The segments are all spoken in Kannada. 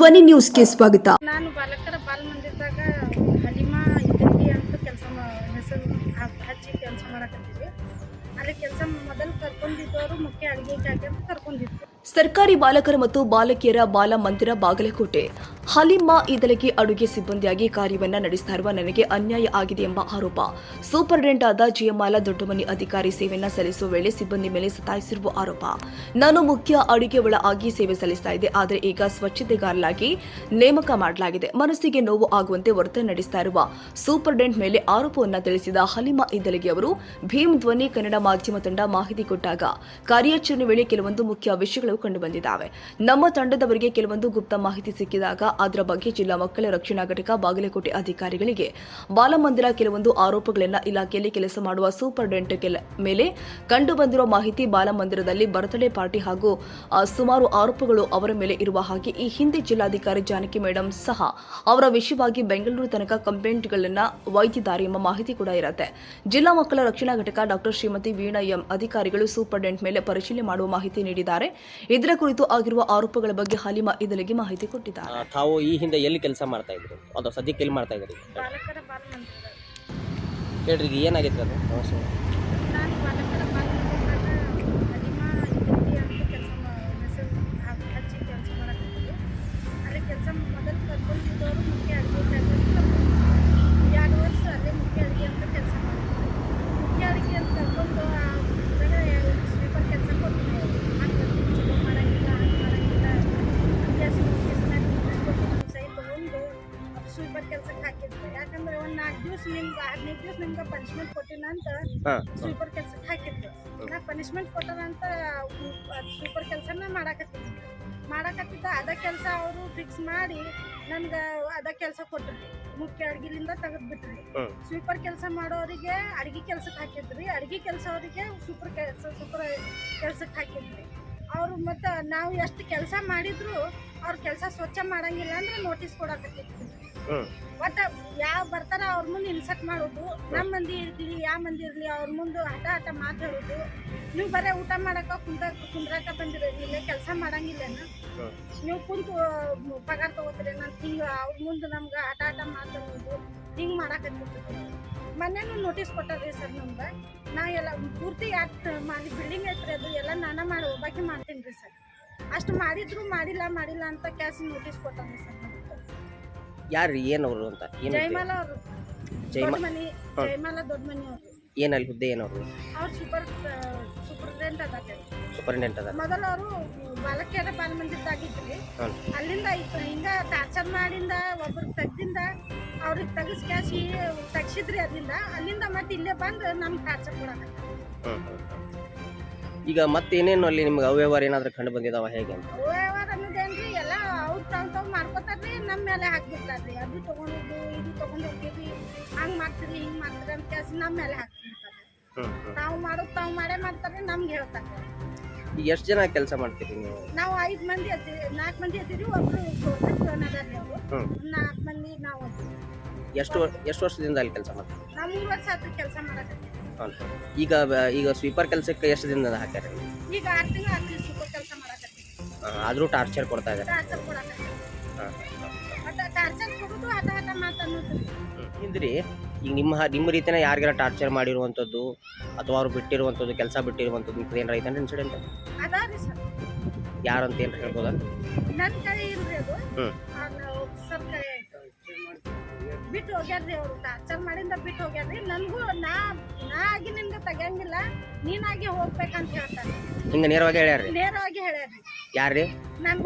ಧ್ವನಿ ನ್ಯೂಸ್ಗೆ ಸ್ವಾಗತ. ನಾನು ಬಾಲಕರ ಬಾಲ ಮಂದಿರದಾಗ ಹಲಿಮಾ ಇದ್ದಲ್ಲಿ ಅಂತ ಕೆಲಸ ಹೆಸರು ಹಚ್ಚಿ ಕೆಲಸ ಮಾಡಕತ್ತೀವಿ ಅಲ್ಲಿ ಕೆಲಸ ಮೊದಲು ಕರ್ಕೊಂಡಿದ್ದವರು ಮುಖ್ಯ ಅಡುಗೆ ಅಂತ ಕರ್ಕೊಂಡಿದ್ರು ಸರ್ಕಾರಿ ಬಾಲಕರ ಮತ್ತು ಬಾಲಕಿಯರ ಬಾಲ ಮಂದಿರ ಬಾಗಲಕೋಟೆ. ಹಲಿಮ್ಮ ಇದಲಿಗೆ ಅಡುಗೆ ಸಿಬ್ಬಂದಿಯಾಗಿ ಕಾರ್ಯವನ್ನ ನಡೆಸ್ತಾ ಇರುವ ನನಗೆ ಅನ್ಯಾಯ ಆಗಿದೆ ಎಂಬ ಆರೋಪ. ಸೂಪರಿಂಟೆಂಡೆಂಟ್ ಆದ ಜಿಎಂಆಲ ದೊಡ್ಡಮನಿ ಅಧಿಕಾರಿ ಸೇವೆಯನ್ನ ಸಲ್ಲಿಸುವ ವೇಳೆ ಸಿಬ್ಬಂದಿ ಮೇಲೆ ಸತಾಯಿಸಿರುವ ಆರೋಪ. ನಾನು ಮುಖ್ಯ ಅಡುಗೆ ಒಳ ಆಗಿ ಸೇವೆ ಸಲ್ಲಿಸ್ತಾ ಇದೆ ಆದರೆ ಈಗ ಸ್ವಚ್ಛತೆಗಾರಲಾಗಿ ನೇಮಕ ಮಾಡಲಾಗಿದೆ. ಮನಸ್ಸಿಗೆ ನೋವು ಆಗುವಂತೆ ವರ್ತನೆ ನಡೆಸ್ತಾ ಇರುವ ಸೂಪರಿಂಟೆಂಡೆಂಟ್ ಮೇಲೆ ಆರೋಪವನ್ನ ತಿಳಿಸಿದ ಹಲಿಮಾ ಇದಲಗಿ ಅವರು ಭೀಮ್ ಧ್ವನಿ ಕನ್ನಡ ಮಾಧ್ಯಮ ತಂಡ ಮಾಹಿತಿ ಕೊಟ್ಟಾಗ. ಕಾರ್ಯಾಚರಣೆ ವೇಳೆ ಕೆಲವೊಂದು ಮುಖ್ಯ ವಿಷಯಗಳು ಕಂಡುಬಂದಿದ್ದಾವೆ. ನಮ್ಮ ತಂಡದವರಿಗೆ ಕೆಲವೊಂದು ಗುಪ್ತ ಮಾಹಿತಿ ಸಿಕ್ಕಿದಾಗ ಅದರ ಬಗ್ಗೆ ಜಿಲ್ಲಾ ಮಕ್ಕಳ ರಕ್ಷಣಾ ಘಟಕ, ಬಾಗಲಕೋಟೆ ಅಧಿಕಾರಿಗಳಿಗೆ ಬಾಲಮಂದಿರ ಕೆಲವೊಂದು ಆರೋಪಗಳನ್ನ ಇಲಾಖೆಯಲ್ಲಿ ಕೆಲಸ ಮಾಡುವ ಸೂಪರ್ ಡೆಂಟ್ಗೆ ಮೇಲೆ ಕಂಡುಬಂದಿರುವ ಮಾಹಿತಿ ಬಾಲಮಂದಿರದಲ್ಲಿ ಬರ್ತ್ಡೇ ಪಾರ್ಟಿ ಹಾಗೂ ಸುಮಾರು ಆರೋಪಗಳು ಅವರ ಮೇಲೆ ಇರುವ ಹಾಗೆ ಈ ಹಿಂದೆ ಜಿಲ್ಲಾಧಿಕಾರಿ ಜಾನಕಿ ಮೇಡಂ ಸಹ ಅವರ ವಿಷಯವಾಗಿ ಬೆಂಗಳೂರು ತನಕ ಕಂಪ್ಲೇಂಟ್ಗಳನ್ನ ಒಯ್ದಿದ್ದಾರೆ ಎಂಬ ಮಾಹಿತಿ ಕೂಡ ಇರುತ್ತೆ. ಜಿಲ್ಲಾ ಮಕ್ಕಳ ರಕ್ಷಣಾ ಘಟಕ ಡಾಕ್ಟರ್ ಶ್ರೀಮತಿ ವೀಣಾ ಎಂ ಅಧಿಕಾರಿಗಳು ಸೂಪರ್ಡೆಂಟ್ ಮೇಲೆ ಪರಿಶೀಲನೆ ಮಾಡುವ ಮಾಹಿತಿ ನೀಡಿದ್ದಾರೆ. ಇದರ ಕುರಿತು ಆಗಿರುವ ಆರೋಪಗಳ ಬಗ್ಗೆ ಹಾಲಿಮಾ ಇದಲಿಗೆ ಮಾಹಿತಿ ಕೊಟ್ಟಿದ್ದಾರೆ. ತಾವು ಈ ಹಿಂದೆ ಎಲ್ಲಿ ಕೆಲಸ ಮಾಡ್ತಾ ಇದ್ರು? ಅದು ಸದ್ಯಕ್ಕೆ ಎಲ್ಲಿ ಮಾಡ್ತಾ ಇದ್ರಿ? ಹೇಳ್ರಿ ಇದು ಏನಾಗೈತೆ ಅದು? ಕೊಟ್ಟಿನ ಅಂತ ಸ್ವೀಪರ್ ಕೆಲ್ಸಕ್ಕೆ ಹಾಕಿದ್ರು. ನಾ ಪನಿಷ್ಮೆಂಟ್ ಕೊಟ್ಟದಂತ ಸ್ವೀಪರ್ ಕೆಲಸನ ಮಾಡಾಕತ್ತಿದ್ದೆ ಮಾಡಾಕತ್ತಿದ್ದ ಅದ ಕೆಲಸ ಅವರು ಫಿಕ್ಸ್ ಮಾಡಿ ನನ್ಗೆ ಅದ ಕೆಲಸ ಕೊಟ್ಟಿದ್ರು ಮುಖ್ಯ ಅಡ್ಗಿಲಿಂದ ತೆಗೆದ್ಬಿಟ್ರಿ. ಬಿಟ್ರಿ ಸ್ವೀಪರ್ ಕೆಲಸ ಮಾಡೋರಿಗೆ ಅಡ್ಗೆ ಕೆಲ್ಸಕ್ಕೆ ಹಾಕಿದ್ರಿ. ಅಡ್ಗೆ ಕೆಲಸ ಅವರಿಗೆ ಸೂಪರ್ ಕೆಲಸ ಸೂಪರ್ ಕೆಲ್ಸಕ್ಕೆ ಹಾಕಿದ್ರಿ. ಅವ್ರು ಮತ್ತೆ ನಾವು ಎಷ್ಟು ಕೆಲಸ ಮಾಡಿದ್ರು ಅವ್ರ ಕೆಲಸ ಸ್ವಚ್ಛ ಮಾಡಂಗಿಲ್ಲ ಅಂದ್ರೆ ನೋಟಿಸ್ ಕೊಡಾಕತ್ತಿದ್ರು. ಒಟ್ಟ ಯಾವ ಬರ್ತಾರ ಅವ್ರ ಮುಂದೆ ಇನ್ಸರ್ಟ್ ಮಾಡೋದು ನಮ್ಮ ಮಂದಿ ಇರ್ಲಿ ಯಾವ ಮಂದಿ ಇರ್ಲಿ ಅವ್ರ ಮುಂದೆ ಹಠ ಹಠ ಮಾತು ಹೇಳೋದು. ನೀವು ಬರೇ ಊಟ ಮಾಡಕ ಕುಂತ ಕುಂದ್ರಾಕ ಬಂದಿರೋದಿಲ್ಲ ಕೆಲಸ ಮಾಡಂಗಿಲ್ಲೇನ? ಹ್ಮ್. ನೀವು ಕುಂತು ಪಗಾರ ತಗೋತೀರಿ ನಾನು ಹಿಂಗೆ ಅವ್ರ ಮುಂದೆ ನಮ್ಗೆ ಹಠ ಹಠ ಮಾತಾಡೋದು ಹಿಂಗೆ ಮಾಡಾಕತ್ತಿರ್ತೀವಿ ಮೊನ್ನೆನೂ ನೋಟಿಸ್ ಕೊಟ್ಟದ್ರಿ ಸರ್ ನಮ್ಗೆ ನಾ ಎಲ್ಲ ಪೂರ್ತಿ ಯಾಕೆ ಮಾಡಿ ಬಿಲ್ಡಿಂಗ್ ಐತ್ರಿ ಅದು ಎಲ್ಲ ನಾನ ಮಾಡಿ ಒಬ್ಬಾಕಿ ಮಾಡ್ತೀನಿ ರೀ ಸರ್. ಅಷ್ಟು ಮಾಡಿದ್ರು ಮಾಡಿಲ್ಲ ಮಾಡಿಲ್ಲ ಅಂತ ಕ್ಯಾಸ್ ನೋಟಿಸ್ ಕೊಟ್ಟಾರ್ರಿ ಸರ್ ಯಾರು ಏನವರು ಅಂತ? ಏನು ಜಯಮಾಲ ಅವರು. ಜೈಮ ದೊಡ್ಡ ಮನಿ ಜಯಮಾಲ ದೊಡ್ಡ ಮನಿ ಅವರು. ಏನಲ್ಲಿ ಹುದ್ದೆ ಏನವರು? ಅವ್ರು ಸೂಪರ್ ಸೂಪರ್ಡೆಂಟ್ ಅದಾರೆ. ಸೂಪರಿಂಟೆಂಟ್ ಅದ ಮೊದಲು ಅವರು ಬಾಲಕಿಯರ ಬಾಲ ಮಂದಿದ್ದಾಗಿದ್ರಿ. ಅಲ್ಲಿಂದ ಇತ್ತು ಹಿಂಗ ಟಾರ್ಚರ್ ಮಾಡಿಂದ ಒಬ್ರು ತೆಗ್ದಿಂದ ಅವ್ರಿಗೆ ತೆಗಿಸ್ ಕ್ಯಾಶ್ ತೆಗ್ಸಿದ್ರಿ ಅಲ್ಲಿಂದ. ಅಲ್ಲಿಂದ ಮತ್ತೆ ಇಲ್ಲೇ ಬಂದು ನಮ್ಗೆ ಟಾರ್ಚರ್ ಕೊಡಕ ಈಗ ಮತ್ತೇನೇನು ಅಲ್ಲಿ ನಿಮ್ಗೆ ಅವ್ಯವಹಾರ ಏನಾದರೂ ಕಂಡು ಬಂದಿದಾವ ಹೇಗೆ ಅಂತ? ನಮ್ಮ ಮೇಲೆ ಹಾಕ್ಬಿಡ್ತಾರ್ರಿ ಅದು ತಗೊಂಡು ಇದು ತಗೊಂಡು ಹೋಗಿರಿ ಹಂಗ್ ಮಾಡ್ತೀರಿ ಹಿಂಗ್ ಮಾಡ್ತೀರಿ ಅಂತ ಕೆಲಸ ನಮ್ಮ ಮೇಲೆ ಹಾಕ್ಬಿಡ್ತಾರೆ ನಾವು ಮಾಡೋದು ತಾವು ಮಾಡೇ ಮಾಡ್ತಾರೆ ನಮ್ಗೆ ಹೇಳ್ತಾರೆ ಈಗ ಎಷ್ಟು ಜನ ಕೆಲಸ ಮಾಡ್ತೀರಿ ನೀವು? ನಾವು ಐದು ಮಂದಿ ಅದೀವಿ ನಾಲ್ಕು ಮಂದಿ ಅದೀವಿ ಒಬ್ರು ಗೌರ್ಮೆಂಟ್ ಅವರು. ನಾಲ್ಕು ಮಂದಿ ನಾವು ಎಷ್ಟು ಎಷ್ಟು ವರ್ಷದಿಂದ ಅಲ್ಲಿ ಕೆಲಸ ಮಾಡ್ತೀವಿ ನಾವು ಮೂರು ವರ್ಷ ಆಯ್ತು ಕೆಲಸ ಮಾಡಕ್ಕೆ. ಈಗ ಈಗ ಸ್ವೀಪರ್ ಕೆಲಸಕ್ಕೆ ಎಷ್ಟು ದಿನದಿಂದ ಹಾಕ್ಯಾರ ಈಗ ಆರು ತಿಂಗಳು ಆಗ್ತೀವಿ ಸ್ವೀಪರ್ ಕೆಲಸ ಮಾಡಕ್ಕೆ ಆದರೂ ಟಾರ್ಚರ್ ಕೊಡ್ತಾ ಇದ್ದಾರೆ ಟಾರ್ಚರ್ ಕೊಡಕ್ಕೆ ಹಾಂ. ಟಾರ್ಚರ್ ಕೊಡುದು ಅದ ಹಠ ಮಾತು ಅನ್ನೋದು ಹಿಂದ್ರಿ ಈಗ ನಿಮ್ಮ ನಿಮ್ಮ ರೀತಿನ ಯಾರಿಗಾರ ಟಾರ್ಚರ್ ಮಾಡಿರುವಂಥದ್ದು ಅಥವಾ ಅವ್ರು ಬಿಟ್ಟಿರುವಂಥದ್ದು ಕೆಲಸ ಬಿಟ್ಟಿರುವಂಥದ್ದು ಇಂಥದ್ದು ಏನಾರ ಇನ್ಸಿಡೆಂಟ್ ಅದಾರಿ ಸರ್. ಯಾರಂತ ಏನು ಹೇಳ್ಬೋದಾ? ನನ್ನ ಕೈ ಇಲ್ರಿ ಅದು. ಹ್ಮ್. ನಾವು ಸರ್ ಬಿಟ್ಟು ಹೋಗ್ಯಾರ್ರಿ ಅವರು. ಟಾರ್ಚರ್ ಮಾಡಿಂದ ಬಿಟ್ಟು ಹೋಗ್ಯಾರ್ರಿ. ನನಗೂ ನಾ ನಾ ಆಗಿ ನಿಮ್ಗೆ ತೆಗಿಯಂಗಿಲ್ಲ. ನೀನಾಗಿ ಹೋಗ್ಬೇಕಂತ ಹೇಳ್ತಾರೆ. ಹಿಂಗೆ ನೇರವಾಗಿ ಹೇಳ್ಯಾರ್ರಿ? ನೇರವಾಗಿ ಹೇಳ್ಯಾರ್ರಿ. ಯಾರ್ರಿ? ನಮ್ಮ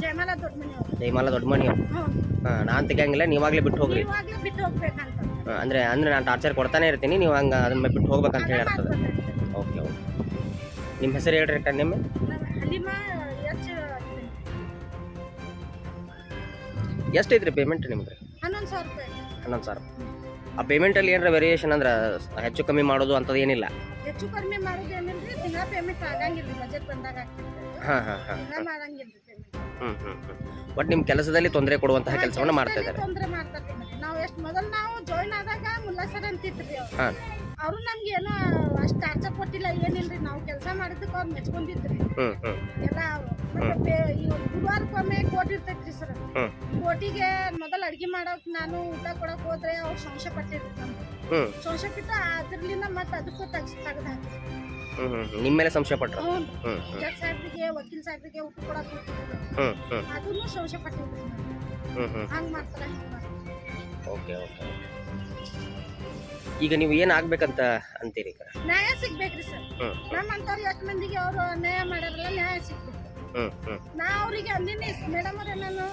ಜಯಮಾಲ ದೊಡ್ಡ ಮನೆಯವ್ರು ಜೈಮಾಲ ದೊಡ್ಡ ಮನಿ ಹ್ಞೂ ಹಾಂ ನಾನು ತೆಗಿಯಂಗಿಲ್ಲ ನೀವಾಗಲೇ ಬಿಟ್ಟು ಹೋಗ್ರಿ. ನೀವಾಗ್ಲೇ ಬಿಟ್ಟು ಹೋಗ್ಬೇಕಂತ. ಹಾ, ಅಂದ್ರೆ ಅಂದ್ರೆ ನಾನು ಟಾರ್ಚರ್ ಕೊಡ್ತಾನೆ ಇರ್ತೀನಿ ನೀವು ಹಂಗೆ ಅದನ್ನ ಬಿಟ್ಟು ಹೋಗ್ಬೇಕಂತ ಹೇಳಿ ಓಕೆ ಓಕೆ. ನಿಮ್ಮ ಹೆಸರು ಹೇಳ್ರಿ ಅಕ್ಕ ನಿಮ್ಮ ಎಷ್ಟೈತ್ರಿ ಹಲಿಮಾ ಎಚ್ ಪೇಮೆಂಟ್ ನಿಮ್ದು ಹನ್ನೊಂದು ಸಾವಿರ ರೂಪಾಯಿ. ಹನ್ನೊಂದು ಸಾವಿರ. ಆ ಪೇಮೆಂಟಲ್ಲಿ ಏನಾರ ವೇರಿಯೇಷನ್ ಅಂದ್ರೆ ಹೆಚ್ಚು ಕಮ್ಮಿ ಮಾಡೋದು ಅಂಥದ್ದು ಏನಿಲ್ಲ? ಹೆಚ್ಚು ಕಡಿಮೆ ಮಾಡೋದೇನಿಲ್ರಿ ಏನಿಲ್ಲ ಪೇಮೆಂಟ್ ಆಗಂಗಿಲ್ರಿ ಬಜೆಟ್ ಬಂದಾಗ ಹಾಂ ಹಾಂ ಹಾಂ ದಿನ ಮಾಡಂಗಿಲ್ರಿ ಪೇಮೆಂಟ್ ಹ್ಞೂ ಹ್ಞೂ ಹ್ಞೂ ಬಟ್ ನಿಮ್ಮ ಕೆಲಸದಲ್ಲಿ ತೊಂದರೆ ಕೊಡುವಂತಹ ಕೆಲಸವನ್ನು ಮಾಡ್ತಾ ಇದ್ದಾರೆ. ತೊಂದರೆ ಮಾಡ್ತಾರೆ ನಾವು ಎಷ್ಟು ಮೊದಲು ನಾವು ಜಾಯಿನ್ ಆದಾಗ ಮುಲ್ಲಾ ಸರ್ ಅಂತಿದ್ರಿ ಅವ್ರು. ಹಾಂ. ಅವರು ನಮ್ಗೆ ಏನೋ ಅಷ್ಟು ಟಾರ್ಚರ್ ಕೊಟ್ಟಿಲ್ಲ ಏನಿಲ್ರಿ ನಾವು ಕೆಲಸ ಮಾಡಿದ್ದಕ್ಕೆ ಅವ್ರು ಮೆಚ್ಕೊಂಡಿದ್ರಿ. ಎಲ್ಲ ಮತ್ತೆ ಬೇ- ಈ ಗುರುವಾರಕ್ಕೊಮ್ಮೆ ಕೋಟಿ ಇರ್ತೈತ್ರಿ ಸರ್ ಹ್ಮ್. ಕೋಟಿಗೆ ಮೊದಲು ಅಡ್ಗೆ ಮಾಡೋಕ್ ನಾನು ಊಟ ಕೊಡಕ್ ಹೋದ್ರೆ ಅವ್ರು ಸಂಶಯ ಪಟ್ಟಿರ್ತಾರೆ ನಮ್ಗೆ. ಹ್ಮ್. ಸಂಶಯ ಬಿಟ್ಟು ಅದ್ರಲಿಂದ ಮತ್ತೆ ಅದಕ್ಕೂ ತೆಗ್ಸ್ ತೆಗ್ದು ಹಾಕಿ ಹ್ಮ್ ಹ್ಮ್ ನಿಮ್ಮ ಮೇಲೆ ಸಂಶಯ ಪಟ್ರು. ಹ್ಞೂ ಹ್ಮ್ ಹ್ಮ್. ಜಡ್ ಸಾಹೇಬ್ರಿಗೆ ವಕೀಲ್ ಸಾಹೇಬ್ರಿಗೆ ಊಟ ಕೊಡಕ್ ಹೋಗ್ತಿದ್ರು ಹ್ಮ್. ಹ್ಮ್ ಅದನ್ನು ಸಂಶಯ ಪಟ್ಟಿರ್ರಿ ಹ್ಮ್ ಹ್ಮ್. ಹಂಗ್ ಮಾಡ್ತಾರ. ಹಿಂಗ್ ಮಾಡ್ತಾರ ಓಕೆ ಓಕೆ. ಈಗ ನೀವು ಏನು ಆಗ್ಬೇಕಂತ ಅಂತೀರಿ ಈಗ? ನ್ಯಾಯ ಸಿಗ್ಬೇಕ್ರಿ ಸರ್. ಹ್ಮ್ ನಮ್ಮಂತವ್ರು ಎಷ್ಟು ಮಂದಿಗೆ ಅವರು ಅನ್ಯಾಯ ಮಾಡ್ಯಾರಲ್ಲ ನ್ಯಾಯ ಸಿಗ್ಬೇಕು. ಹ್ಮ್ ಹ್ಮ್. ನಾ ಅವ್ರಿಗೆ ಅಂದಿನಿ ಮೇಡಮ್ ಅವ್ರೆ ನಾನು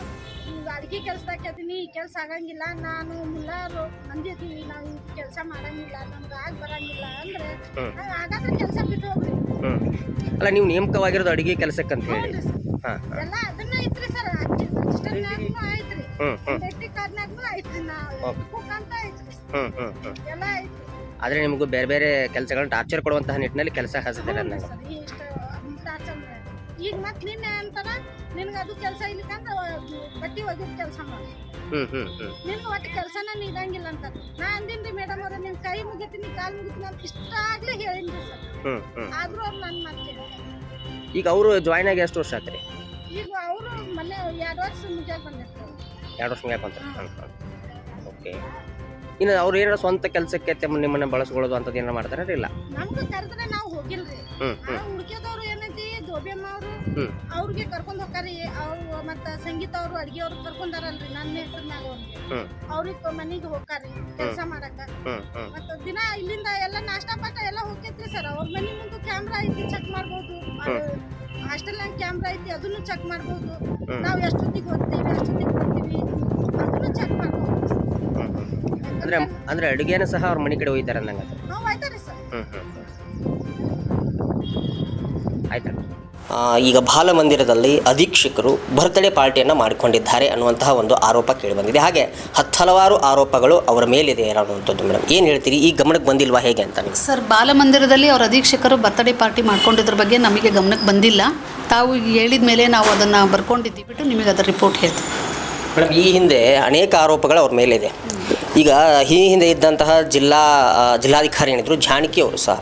ಅಡುಗೆ ಕೆಲ್ಸದಾಗ ಅದೀನಿ ಈ ಕೆಲಸ ಆಗಂಗಿಲ್ಲ ನಾನು ಮುಲ್ಲಾರು ಬಂದಿದ್ದೀನಿ ನಾವು ಈ ಕೆಲಸ ಮಾಡಂಗಿಲ್ಲ ನಮ್ಗೆ ಆಗ ಬರಂಗಿಲ್ಲ ಅಂದ್ರೆ. ನಾವ್ ಹಾಗಾದ್ರೆ ಕೆಲಸ ಬಿಟ್ಟು ಹೋಗ್ರಿ. ಅಲ್ಲ ನೀವು ನೇಮಕವಾಗಿರೋದು ಅಡಿಗೆ ಕೆಲಸಕ್ಕಂತ ಹೇಳಿ. ಸರ್. ಹಾಂ ಎಲ್ಲ ಅದನ್ನ ಐತ್ರಿ ಸರ್ ಆದ್ರೆ ಐತ್ರಿ ಅಂತ ಐತ್ರಿ ಎಲ್ಲ ಐತ್ರಿ ನಿಮಗೂ ಬೇರೆ ಬೇರೆ ಕೆಲಸಗಳನ್ನ ಟಾರ್ಚರ್ ಕೊಡುವಂತಹ ನಿಟ್ಟಿನಲ್ಲಿ ಕೆಲಸ ಸರ್ ಇಷ್ಟ ಟಾರ್ಚರ್ ಈಗ ಮತ್ತೆ ನಿನ್ನೆ ಅಂತಾರ ನಿನ್ಗೆ ಅದು ಕೆಲಸ ಇಲ್ಲಿಕಂದ್ರೆ ಬಟ್ಟೆ ಒಗೆದು ಕೆಲಸ ಮಾಡಿ. ಹ್ಮ್ ಹ್ಮ್ ಹ್ಮ್. ನಿನ್ಗೆ ಒಟ್ಟು ಕೆಲಸನ ನೀಡಂಗಿಲ್ಲ ಅಂತ. ನಾ ಅಂದಿನ್ರಿ ಮೇಡಮ್ ಅವ್ರ ನಿನ್ ಕೈ ಮುಗಿತೀನಿ ಕಾಲು ಮುಗಿತೀನಿ ಅಂತ ಇಷ್ಟ ಆಗ್ಲೇ ಹೇಳಿನ್ರಿ ಸರ್. ಹ್ಮ್ ಹ್ಮ್. ಆದ್ರೂ ಅವ್ರು ನನ್ನ ಮಾತು ಈಗ ಅವರು ಜಾಯ್ನ್ ಆಗಿ ಎಷ್ಟು ವರ್ಷ ಆತ್ರಿ? ಈಗ ಅವರು ಮೊನ್ನೆ ಎರಡು ವರ್ಷ ಮುಗಿಯಾಗ ಬಂದಿರ್ತಾರೆ. ಎರಡು ವರ್ಷ ಮ್ಯಾಕ್ ಅಂತ ಓಕೆ. ಇನ್ನು ಅವ್ರು ಏನಾರ ಸ್ವಂತ ಕೆಲಸಕ್ಕೆ ನಿಮ್ಮನ್ನ ಬಳಸ್ಕೊಳ್ಳೋದು ಅಂತದ್ದು ಏನಾರ ಮಾಡ್ತಾರ ಇಲ್ಲ? ನಮ್ಗೆ ಕರೆದ್ರೆ ನಾವು ಹೋಗಿಲ್ರಿ. ಹ್ಮ್ ಹ್ಮ್. ಹುಡುಕಿದವ್ರು ಏನೈತಿ? ದೋಬಿಯಮ್ಮ ಅವರು. ಅವ್ರಿಗೆ ಕರ್ಕೊಂಡ್ ಹೋಗ್ತಾರಿ. ಅವ್ರು ಮತ್ತ ಸಂಗೀತ ಅವರು ಅಡ್ಗೆ ಅವ್ರು ಕರ್ಕೊಂಡಾರಲ್ರಿ ನನ್ನ ಹೆಸರಿನಾಗ ಅವ್ರಿಗೆ ಮನೆಗೆ ಹೋಗ್ತಾರಿ ಕೆಲಸ ಮಾಡಕ ಮತ್ತ ದಿನ ಇಲ್ಲಿಂದ ಎಲ್ಲ ನಾಷ್ಟ ಪಾಠ ಎಲ್ಲ ಹೋಗ್ತೈತ್ರಿ ಸರ್. ಅವ್ರ ಮನೆ ಮುಂದೆ ಕ್ಯಾಮ್ರಾ ಐತಿ ಚೆಕ್ ಮಾಡ್ಬೋದು. ಹಾಸ್ಟೆಲ್ ಕ್ಯಾಮ್ರಾ ಐತಿ ಅದನ್ನು ಚೆಕ್ ಮಾಡ್ಬೋದು. ನಾವು ಎಷ್ಟೊತ್ತಿಗೆ ಹೋಗ್ತೀವಿ ಎಷ್ಟೊತ್ತಿಗೆ ಬರ್ತೀವಿ ಅದನ್ನು ಚೆಕ್ ಮಾಡ್ಬೋದು. ಅಂದ್ರೆ ಅಂದ್ರೆ ಅಡುಗೆನ ಸಹ ಅವ್ರ ಮನೆ ಕಡೆ ಒಯ್ತಾರೆ ಅನ್ನಂಗ ಹ್ಞೂ ಆಯ್ತಾರಿ ಸರ್. ಆಯ್ತಾ? ಈಗ ಬಾಲಮಂದಿರದಲ್ಲಿ ಅಧೀಕ್ಷಕರು ಬರ್ತ್ಡೇ ಪಾರ್ಟಿಯನ್ನು ಮಾಡಿಕೊಂಡಿದ್ದಾರೆ ಅನ್ನುವಂತಹ ಒಂದು ಆರೋಪ ಕೇಳಿಬಂದಿದೆ. ಹಾಗೆ ಹತ್ತು ಹಲವಾರು ಆರೋಪಗಳು ಅವರ ಮೇಲಿದೆ ಅನ್ನುವಂಥದ್ದು ಮೇಡಮ್. ಏನು ಹೇಳ್ತೀರಿ? ಈ ಗಮನಕ್ಕೆ ಬಂದಿಲ್ವಾ ಹೇಗೆ ಅಂತ ಸರ್ ಬಾಲಮಂದಿರದಲ್ಲಿ ಅವರ ಅಧೀಕ್ಷಕರು ಬರ್ತ್ಡೇ ಪಾರ್ಟಿ ಮಾಡ್ಕೊಂಡಿದ್ರ ಬಗ್ಗೆ ನಮಗೆ ಗಮನಕ್ಕೆ ಬಂದಿಲ್ಲ. ತಾವು ಈಗ ಹೇಳಿದ ಮೇಲೆ ನಾವು ಅದನ್ನು ಬರ್ಕೊಂಡಿದ್ದೀವಿ ಬಿಟ್ಟು ನಿಮಗೆ ಅದರ ರಿಪೋರ್ಟ್ ಹೇಳ್ತೀವಿ. ಮೇಡಮ್ ಈ ಹಿಂದೆ ಅನೇಕ ಆರೋಪಗಳು ಅವ್ರ ಮೇಲಿದೆ. ಈಗ ಈ ಹಿಂದೆ ಇದ್ದಂತಹ ಜಿಲ್ಲಾ ಜಿಲ್ಲಾಧಿಕಾರಿ ಏನಿದ್ರು ಜಾನಕಿ ಅವರು ಸಹ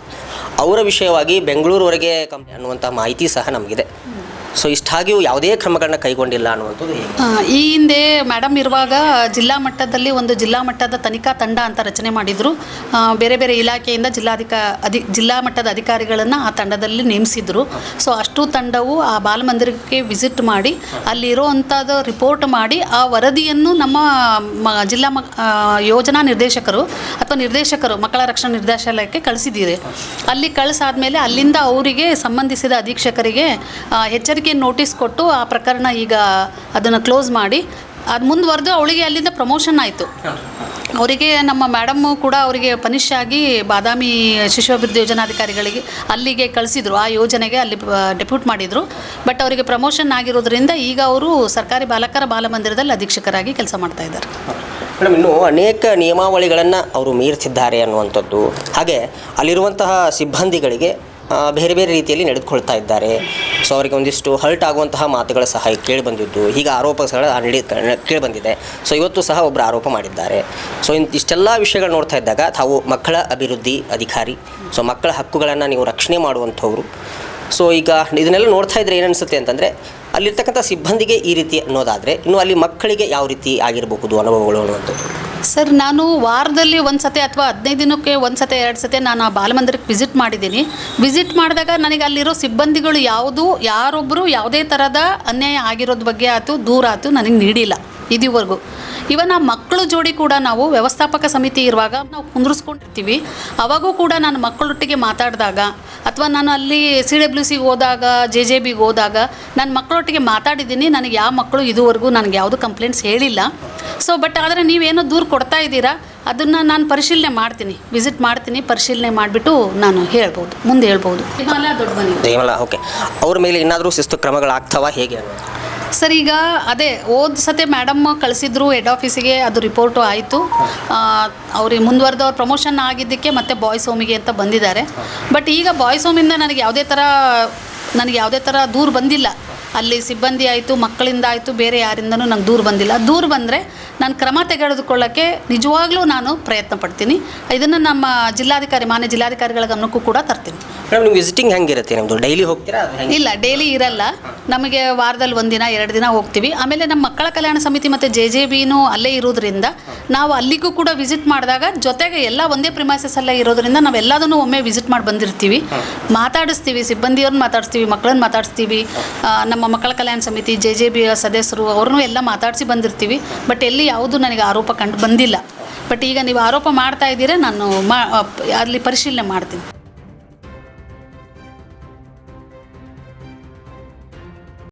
ಅವರ ವಿಷಯವಾಗಿ ಬೆಂಗಳೂರುವರೆಗೆ ಕಂಪ್ನಿ ಅನ್ನುವಂಥ ಮಾಹಿತಿ ಸಹ ನಮಗಿದೆ. ಸೊ ಇಷ್ಟಾಗಿಯೂ ಯಾವುದೇ ಕ್ರಮಗಳನ್ನ ಕೈಗೊಂಡಿಲ್ಲ ಅನ್ನುವಂಥದ್ದು ಈ ಹಿಂದೆ ಮೇಡಮ್ ಇರುವಾಗ ಜಿಲ್ಲಾ ಮಟ್ಟದಲ್ಲಿ ಒಂದು ಜಿಲ್ಲಾ ಮಟ್ಟದ ತನಿಖಾ ತಂಡ ಅಂತ ರಚನೆ ಮಾಡಿದ್ರು. ಬೇರೆ ಬೇರೆ ಇಲಾಖೆಯಿಂದ ಜಿಲ್ಲಾಧಿಕ ಅಧಿ, ಜಿಲ್ಲಾ ಮಟ್ಟದ ಅಧಿಕಾರಿಗಳನ್ನು ಆ ತಂಡದಲ್ಲಿ ನೇಮಿಸಿದ್ರು. ಸೊ ಅಷ್ಟು ತಂಡವು ಆ ಬಾಲಮಂದಿರಕ್ಕೆ ವಿಸಿಟ್ ಮಾಡಿ ಅಲ್ಲಿರುವಂಥದ್ದು ರಿಪೋರ್ಟ್ ಮಾಡಿ, ಆ ವರದಿಯನ್ನು ನಮ್ಮ ಮ, ಜಿಲ್ಲಾ ಮ ಯೋಜನಾ ನಿರ್ದೇಶಕರು ಅಥವಾ ನಿರ್ದೇಶಕರು, ಮಕ್ಕಳ ರಕ್ಷಣಾ ನಿರ್ದೇಶಾಲಯಕ್ಕೆ ಕಳಿಸಿದ್ದೀರಿ. ಅಲ್ಲಿ ಕಳಿಸಾದ್ಮೇಲೆ ಅಲ್ಲಿಂದ ಅವರಿಗೆ ಸಂಬಂಧಿಸಿದ ಅಧೀಕ್ಷಕರಿಗೆ ಎಚ್ಚರಿಕೆ ನೋಟಿಸ್ ಕೊಟ್ಟು ಆ ಪ್ರಕರಣ ಈಗ ಅದನ್ನು ಕ್ಲೋಸ್ ಮಾಡಿ. ಅದು ಮುಂದುವರೆದು ಅವಳಿಗೆ ಅಲ್ಲಿಂದ ಪ್ರಮೋಷನ್ ಆಯಿತು. ಅವರಿಗೆ ನಮ್ಮ ಮೇಡಮ್ಮು ಕೂಡ ಅವರಿಗೆ ಪನಿಷ್ ಆಗಿ ಬಾದಾಮಿ ಶಿಶು ಅಭಿವೃದ್ಧಿ ಯೋಜನಾಧಿಕಾರಿಗಳಿಗೆ ಅಲ್ಲಿಗೆ ಕಳಿಸಿದ್ರು. ಆ ಯೋಜನೆಗೆ ಅಲ್ಲಿ ಡೆಪ್ಯೂಟ್ ಮಾಡಿದರು. ಬಟ್ ಅವರಿಗೆ ಪ್ರಮೋಷನ್ ಆಗಿರೋದ್ರಿಂದ ಈಗ ಅವರು ಸರ್ಕಾರಿ ಬಾಲಕರ ಬಾಲಮಂದಿರದಲ್ಲಿ ಅಧೀಕ್ಷಕರಾಗಿ ಕೆಲಸ ಮಾಡ್ತಾ ಇದ್ದಾರೆ. ಮೇಡಮ್ ಇನ್ನು ಅನೇಕ ನಿಯಮಾವಳಿಗಳನ್ನು ಅವರು ಮೀರ್ತಿದ್ದಾರೆ ಅನ್ನುವಂಥದ್ದು. ಹಾಗೆ ಅಲ್ಲಿರುವಂತಹ ಸಿಬ್ಬಂದಿಗಳಿಗೆ ಬೇರೆ ಬೇರೆ ರೀತಿಯಲ್ಲಿ ನಡೆದುಕೊಳ್ತಾ ಇದ್ದಾರೆ. ಸೊ ಅವರಿಗೆ ಒಂದಿಷ್ಟು ಹರ್ಟ್ ಆಗುವಂತಹ ಮಾತುಗಳ ಸಹ ಕೇಳಿ ಬಂದಿದ್ದು, ಈಗ ಆರೋಪಗಳ ನಡೆ ಕೇಳಿಬಂದಿದೆ. ಸೊ ಇವತ್ತು ಸಹ ಒಬ್ಬರು ಆರೋಪ ಮಾಡಿದ್ದಾರೆ. ಸೊ ಇಷ್ಟೆಲ್ಲ ವಿಷಯಗಳು ನೋಡ್ತಾ ಇದ್ದಾಗ ತಾವು ಮಕ್ಕಳ ಅಭಿವೃದ್ಧಿ ಅಧಿಕಾರಿ. ಸೊ ಮಕ್ಕಳ ಹಕ್ಕುಗಳನ್ನು ನೀವು ರಕ್ಷಣೆ ಮಾಡುವಂಥವ್ರು. ಸೊ ಈಗ ಇದನ್ನೆಲ್ಲ ನೋಡ್ತಾ ಇದ್ರೆ ಏನನ್ಸುತ್ತೆ ಅಂತಂದರೆ, ಅಲ್ಲಿರ್ತಕ್ಕಂಥ ಸಿಬ್ಬಂದಿಗೆ ಈ ರೀತಿ ಅನ್ನೋದಾದರೆ, ಇನ್ನು ಅಲ್ಲಿ ಮಕ್ಕಳಿಗೆ ಯಾವ ರೀತಿ ಆಗಿರಬಹುದು, ಅನುಭವಗಳು ಅನ್ನುವಂಥದ್ದು. ಸರ್, ನಾನು ವಾರದಲ್ಲಿ ಒಂದು ಸತಿ ಅಥವಾ ಹದಿನೈದು ದಿನಕ್ಕೆ ಒಂದು ಸತಿ ಎರಡು ಸತಿ ನಾನು ಆ ಬಾಲಮಂದಿರಕ್ಕೆ ವಿಸಿಟ್ ಮಾಡಿದ್ದೀನಿ. ವಿಸಿಟ್ ಮಾಡಿದಾಗ ನನಗೆ ಅಲ್ಲಿರೋ ಸಿಬ್ಬಂದಿಗಳು ಯಾವುದು ಯಾರೊಬ್ಬರು ಯಾವುದೇ ಥರದ ಅನ್ಯಾಯ ಆಗಿರೋದ್ರ ಬಗ್ಗೆ ಆಯಿತು, ದೂರ ಆಯಿತು ನನಗೆ ನೀಡಿಲ್ಲ ಇದುವರೆಗೂ. ಇವನ್ ಆ ಮಕ್ಕಳ ಜೋಡಿ ಕೂಡ ನಾವು ವ್ಯವಸ್ಥಾಪಕ ಸಮಿತಿ ಇರುವಾಗ ನಾವು ಕುಂದ್ರಿಸ್ಕೊಂಡಿರ್ತೀವಿ. ಅವಾಗೂ ಕೂಡ ನಾನು ಮಕ್ಕಳೊಟ್ಟಿಗೆ ಮಾತಾಡಿದಾಗ ಅಥವಾ ನಾನು ಅಲ್ಲಿ ಸಿ ಡಬ್ಲ್ಯೂ ಸಿಗೆ ಹೋದಾಗ ಜೆ ಜೆ ಬಿಗೆ ಹೋದಾಗ ನನ್ನ ಮಕ್ಕಳೊಟ್ಟಿಗೆ ಮಾತಾಡಿದ್ದೀನಿ ನನಗೆ ಯಾವ ಮಕ್ಕಳು ಇದುವರೆಗೂ ನನಗೆ ಯಾವುದು ಕಂಪ್ಲೇಂಟ್ಸ್ ಹೇಳಿಲ್ಲ. ಸೊ ಬಟ್ ಆದರೆ ನೀವೇನೋ ದೂರ ಕೊಡ್ತಾ ಇದ್ದೀರಾ ಅದನ್ನು ನಾನು ಪರಿಶೀಲನೆ ಮಾಡ್ತೀನಿ ವಿಸಿಟ್ ಮಾಡ್ತೀನಿ ಪರಿಶೀಲನೆ ಮಾಡಿಬಿಟ್ಟು ನಾನು ಹೇಳ್ಬೋದು ಮುಂದೆ ಹೇಳ್ಬೋದು. ಹಿಮಾಲಯ ದೊಡ್ಡ ಮನೆ. ಓಕೆ ಅವ್ರ ಮೇಲೆ ಏನಾದರೂ ಶಿಸ್ತು ಕ್ರಮಗಳಾಗ್ತಾವ ಹೇಗೆ? ಸರ್ ಈಗ ಅದೇ ಹೋದ ಸತೆ ಮೇಡಮ್ ಕಳಿಸಿದ್ರು ಹೆಡ್ ಆಫೀಸಿಗೆ ಅದು ರಿಪೋರ್ಟು ಆಯಿತು. ಅವ್ರಿಗೆ ಮುಂದುವರೆದವ್ರು ಪ್ರಮೋಷನ್ ಆಗಿದ್ದಕ್ಕೆ ಮತ್ತೆ ಬಾಯ್ಸ್ ಹೋಮಿಗೆ ಅಂತ ಬಂದಿದ್ದಾರೆ. ಬಟ್ ಈಗ ಬಾಯ್ಸ್ ಹೋಮಿಂದ ನನಗೆ ಯಾವುದೇ ಥರ ನನಗೆ ಯಾವುದೇ ಥರ ದೂರ ಬಂದಿಲ್ಲ. ಅಲ್ಲಿ ಸಿಬ್ಬಂದಿ ಆಯಿತು ಮಕ್ಕಳಿಂದ ಆಯಿತು ಬೇರೆ ಯಾರಿಂದನೂ ನಂಗೆ ದೂರ ಬಂದಿಲ್ಲ. ದೂರ ಬಂದರೆ ನಾನು ಕ್ರಮ ತೆಗೆದುಕೊಳ್ಳೋಕ್ಕೆ ನಿಜವಾಗ್ಲೂ ನಾನು ಪ್ರಯತ್ನ ಪಡ್ತೀನಿ. ಇದನ್ನು ನಮ್ಮ ಜಿಲ್ಲಾಧಿಕಾರಿ ಮಾನ್ಯ ಜಿಲ್ಲಾಧಿಕಾರಿಗಳ ಗಮನಕ್ಕೂ ಕೂಡ ತರ್ತೀನಿ. ಮೇಡಮ್ ನೀವು ವಿಸಿಟಿಂಗ್ ಹೆಂಗಿರುತ್ತೆ? ನಿಮ್ಮದು ಡೈಲಿ ಹೋಗ್ತೀರಾ? ಇಲ್ಲ ಡೈಲಿ ಇರಲ್ಲ. ನಮಗೆ ವಾರದಲ್ಲಿ ಒಂದಿನ ಎರಡು ದಿನ ಹೋಗ್ತೀವಿ. ಆಮೇಲೆ ನಮ್ಮ ಮಕ್ಕಳ ಕಲ್ಯಾಣ ಸಮಿತಿ ಮತ್ತು ಜೆ ಜೆ ಬಿನೂ ಅಲ್ಲೇ ಇರೋದ್ರಿಂದ ನಾವು ಅಲ್ಲಿಗೂ ಕೂಡ ವಿಸಿಟ್ ಮಾಡಿದಾಗ ಜೊತೆಗೆ ಎಲ್ಲ ಒಂದೇ ಪ್ರಿಮೈಸಸ್ ಅಲ್ಲೇ ಇರೋದ್ರಿಂದ ನಾವೆಲ್ಲದನ್ನು ಒಮ್ಮೆ ವಿಸಿಟ್ ಮಾಡಿ ಬಂದಿರ್ತೀವಿ. ಮಾತಾಡಿಸ್ತೀವಿ, ಸಿಬ್ಬಂದಿಯವ್ರನ್ನ ಮಾತಾಡಿಸ್ತೀವಿ, ಮಕ್ಕಳನ್ನ ಮಾತಾಡಿಸ್ತೀವಿ. ನಮ್ಮ ಮಕ್ಕಳ ಕಲ್ಯಾಣ ಸಮಿತಿ, ಜೆ ಜೆ ಬಿ ಸದಸ್ಯರು ಅವ್ರನ್ನೂ ಎಲ್ಲ ಮಾತಾಡಿಸಿ ಬಂದಿರ್ತೀವಿ. ಬಟ್ ಎಲ್ಲಿ ಯಾವುದು ನನಗೆ ಆರೋಪ ಕಂಡು ಬಂದಿಲ್ಲ. ಬಟ್ ಈಗ ನೀವು ಆರೋಪ ಮಾಡ್ತಾ ಇದ್ದೀರಾ, ನಾನು ಮಾ ಅಲ್ಲಿ ಪರಿಶೀಲನೆ ಮಾಡ್ತೀನಿ.